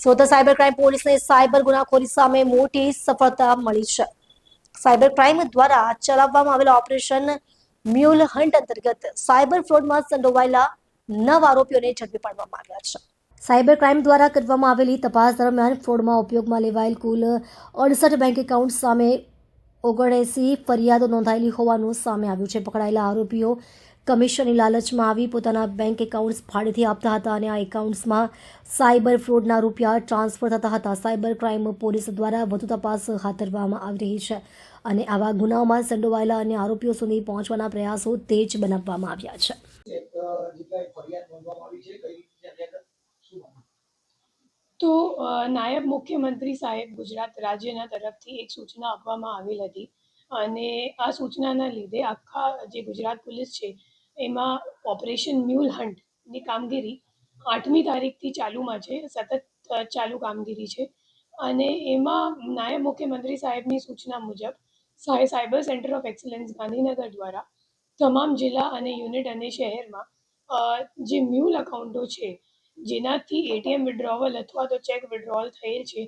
Surat cyber crime પોલીસને cyber ગુનાખોરી સામે મોટી સફળતા મળી છે. સાયબર ક્રાઇમ દ્વારા ચલાવવામાં આવેલા ઓપરેશન મ્યુલ હન્ટ અંતર્ગત સાયબર ફ્રોડમાં સંડોવાયેલા નવ આરોપીઓને ઝડપી પાડવામાં આવ્યા છે. સાયબર ક્રાઇમ દ્વારા કરવામાં આવેલી તપાસ દરમિયાન ફ્રોડમાં ઉપયોગમાં લેવાયેલ કુલ અડસઠ બેંક એકાઉન્ટ સામે ઓગણએંસી ફરિયાદો નોંધાયેલી હોવાનું સામે આવ્યું છે. પકડાયેલા આરોપીઓ કમિશનની લાલચમાં આવી પોતાના બેંક એકાઉન્ટ્સ ભાડેથી આપતા હતા અને આ એકાઉન્ટ્સમાં સાયબર ફ્રોડના રૂપિયા ટ્રાન્સફર થતા હતા સાયબર ક્રાઇમ પોલીસ દ્વારા વધુ તપાસ હાથ ધરવામાં આવી રહી છે અને આવા ગુનાઓમાં સંડોવાયેલા અને આરોપીઓ સુધી પહોંચવાના પ્રયાસો તેજ બનાવવામાં આવ્યા છે? તો નાયબ મુખ્યમંત્રી સાહેબ ગુજરાત રાજ્યના તરફથી એક સૂચના આપવામાં આવેલ હતી અને આ સૂચનાના લીધે આખા જે ગુજરાત પોલીસ છે એમાં ઓપરેશન મ્યુલ હન્ટની કામગીરી આઠમી તારીખથી ચાલુમાં છે, સતત ચાલુ કામગીરી છે. અને એમાં નાયબ મુખ્યમંત્રી સાહેબની સૂચના મુજબ cyber centre of excellence Gandhinagar દ્વારા તમામ જિલ્લા અને યુનિટ અને શહેરમાં જે મ્યુલ અકાઉન્ટો છે, જેનાથી એટીએમ વિડ્રોવલ અથવા તો ચેક વિડ્રોવલ થયેલ છે,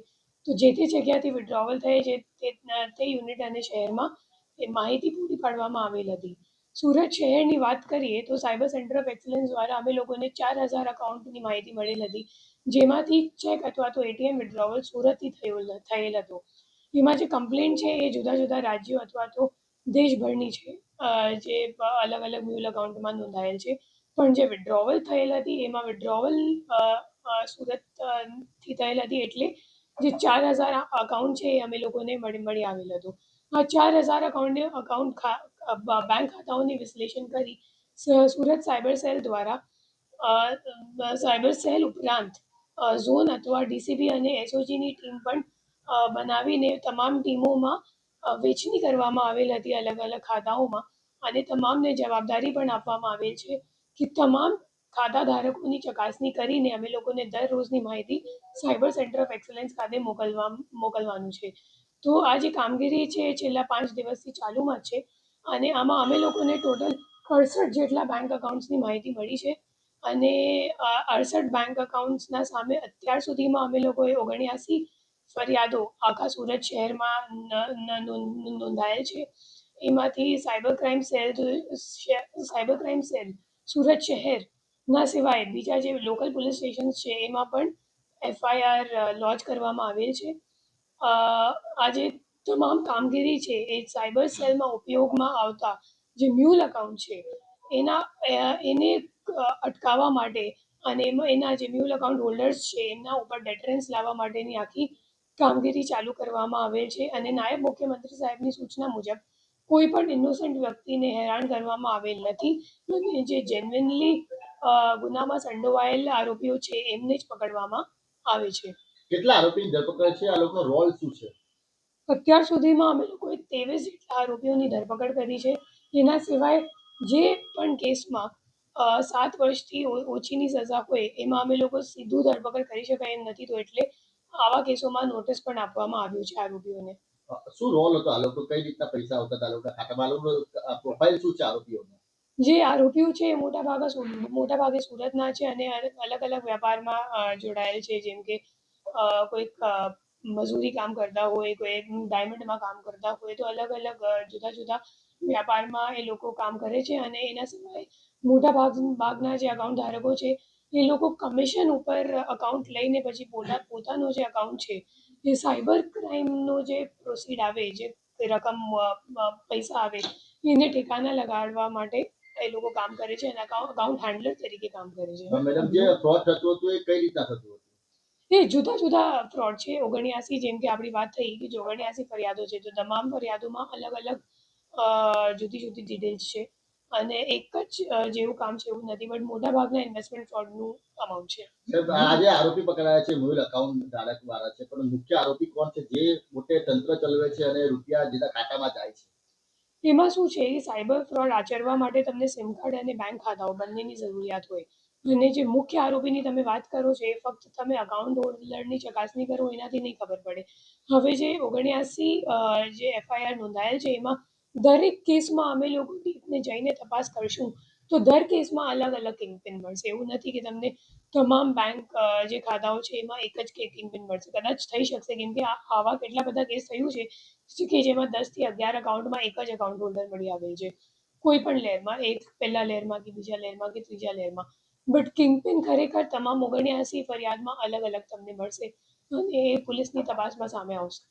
તો જે તે જગ્યાથી વિડ્રોવલ થયે છે તે યુનિટ અને શહેરમાં એ માહિતી પૂરી પાડવામાં આવેલ હતી. સુરત શહેરની વાત કરીએ તો સાયબર સેન્ટર ઓફ એક્સલન્સ દ્વારા અમે લોકોને ચાર હજાર અકાઉન્ટની માહિતી મળેલ હતી. જેમાંથી ચેક અથવા તો એટીએમ વિડ્રોવલ સુરતથી થયેલ થયેલ હતો. એમાં જે કમ્પ્લેન છે એ જુદા જુદા રાજ્યો અથવા તો દેશભરની છે. જે અલગ અલગ મ્યુલ અકાઉન્ટમાં નોંધાયેલ છે. પણ જે વિડ્રોવલ થયેલ હતી, એમાં વિડ્રોવલ સુરતથી થયેલ હતી એટલે જે ચાર હજાર અકાઉન્ટ છે એ અમે લોકોને મળી મળી આવેલ હતું. ચાર હજાર અકાઉન્ટ અકાઉન્ટ બેંક ખાતાઓની વિશ્લેષણ કરી. સુરત સાયબર સેલ દ્વારા સાયબર સેલ ઉપરાંત ઝોન અથવા ડીસીબી અને એસઓજીની ટીમ પણ બનાવીને તમામ ટીમોમાં વેચણી કરવામાં આવેલ હતી અલગ અલગ ખાતાઓમાં. અને તમામને જવાબદારી પણ આપવામાં આવેલ છે કે તમામ ખાતા ધારકોની ચકાસણી કરીને અમે લોકોને દરરોજની માહિતી સાયબર સેન્ટર ઓફ એક્સલન્સ ખાતે મોકલવા, મોકલવાનું છે. તો આ જે કામગીરી છે એ છેલ્લા પાંચ દિવસથી ચાલુમાં છે અને આમાં અમે લોકોને ટોટલ અડસઠ જેટલા બેંક અકાઉન્ટ્સની માહિતી મળી છે અને અડસઠ બેંક અકાઉન્ટ્સના સામે અત્યાર સુધીમાં અમે લોકોએ ઓગણ્યાસી ફરિયાદો આખા સુરત શહેરમાં નોંધાયેલ છે. એમાંથી cyber crime cell cyber crime cell Surat શહેરના સિવાય બીજા જે લોકલ પોલીસ સ્ટેશન છે, એમાં પણ એફઆઈઆર લોન્ચ કરવામાં આવેલ છે. અ, આ તમામ કામગીરી છે એ સાયબર સેલમાં ઉપયોગમાં આવતા જે મ્યુલ અકાઉન્ટ છે એના એને અટકાવવા માટે અને એમાં એના જે મ્યુલ અકાઉન્ટ હોલ્ડર્સ છે એમના ઉપર ડેટરન્સ લાવવા માટેની આખી કામગીરી ચાલુ કરવામાં આવેલ છે અને નાયબ મુખ્યમંત્રી સાહેબની સૂચના મુજબ કોઈ પણ ઇનોસન્ટ વ્યક્તિને હેરાન કરવામાં આવેલ નથી જે જેન્યુનલી ગુનામાં સંડોવાયેલ આરોપીઓ છે એમને જ પકડવામાં આવે છે. કેટલા આરોપીની ધરપકડ છે? આ લોકોનો રોલ શું છે? અત્યાર સુધીમાં અમે લોકોએ ત્રેવીસ જેટલા આરોપીઓની ધરપકડ કરી છે. એના સિવાય જે પણ કેસમાં સાત વર્ષથી ઓછીની સજા હોય એમાં અમે લોકો સીધું ધરપકડ કરી શકાય એમ નથી. તો એટલે આવા કેસોમાં નોટિસ પણ આપવામાં આવ્યું છે આરોપીઓને. શું રોલ હતો? આ લોકો કઈ રીતના પૈસા આવતા હતા? આ લોકોના ખાતામાં આ પ્રોફાઇલ શું છે આરોપીઓનો? જે આરોપીઓ છે એ મોટા ભાગે મોટા ભાગે સુરતના છે અને અલગ અલગ વેપારમાં જોડાયેલ છે. જેમ કે કોઈક મજૂરી કામ કરતા હોય, કોઈ ડાયમંડમાં કામ કરતા હોય, તો અલગ અલગ જુદા જુદા વ્યાપારમાં એ લોકો કામ કરે છે અને એના સિવાય મોટા ભાગ, ભાગના જે અકાઉન્ટ ધારકો છે, એ લોકો કમિશન ઉપર અકાઉન્ટ લઈને પછી પોતા, પોતાનો જે અકાઉન્ટ છે એ સાયબર ક્રાઇમનો જે પ્રોસીડ આવે, જે રકમ પૈસા આવે, એને ઠેકાના લગાડવા માટે એ લોકો કામ કરે છે અને અકાઉન્ટ હેન્ડલર તરીકે કામ કરે છે. મેડમ, જે ફ્રોડ થતું હતું એ કઈ રીતના થતું હતું? એ જુદા જુદા ફ્રોડ છે ઓગણ્યાસી જેમ કે આપણી વાત થઈ કે જે ઓગણ્યાસી ફરિયાદો છે તો તમામ ફરિયાદોમાં અલગ અલગ જુદી જુદી ડિટેલ્સ છે. અને એક જ જેવું કામ છે એવું નથી બટ મોટા ભાગના ઇન્વેસ્ટમેન્ટ ફ્રોડનું અમાઉન્ટ છે આજે આરોપી પકડાયા છે મૂળ એકાઉન્ટ ધારક વાળા છે પણ મુખ્ય આરોપી કોણ છે જે મોટે તંત્ર ચલાવે છે અને રૂપિયા જેના ખાતામાં જાય છે? એમાં શું છે સાયબર ફ્રોડ આચરવા માટે તમને સિમ કાર્ડ અને બેંક ખાતાઓ બંનેની જરૂરિયાત હોય. અને જે મુખ્ય આરોપીની તમે વાત કરો છો, એ ફક્ત તમે અકાઉન્ટ હોલ્ડરની ચકાસણી કરો, એનાથી નહીં ખબર પડે. હવે જે ઓગણ્યાસી જે એફઆઈઆર નોંધાયેલ છે, એમાં દરેક કેસમાં અમે લોકો ડીપને જઈને તપાસ કરશું. તો દર કેસમાં અલગ અલગ કિંગપિન મળશે. એવું નથી કે તમને તમામ બેંક જે ખાતાઓ છે, એમાં એક જ કિંગપિન મળશે. કદાચ થઈ શકશે, કેમ કે આવા કેટલા બધા કેસ થયું છે, કે જેમાં દસથી અગિયાર અકાઉન્ટમાં એક જ અકાઉન્ટ હોલ્ડર મળી આવેલ છે. કોઈ પણ લેયરમાં એક પહેલા લહેરમાં કે બીજા લહેરમાં કે ત્રીજા લેયરમાં બટ કિંગપિન ખરેખર તમામ ઓગણ્યાસી ફરિયાદમાં અલગ અલગ તમને મળશે. અને એ પોલીસની તપાસમાં સામે આવશે.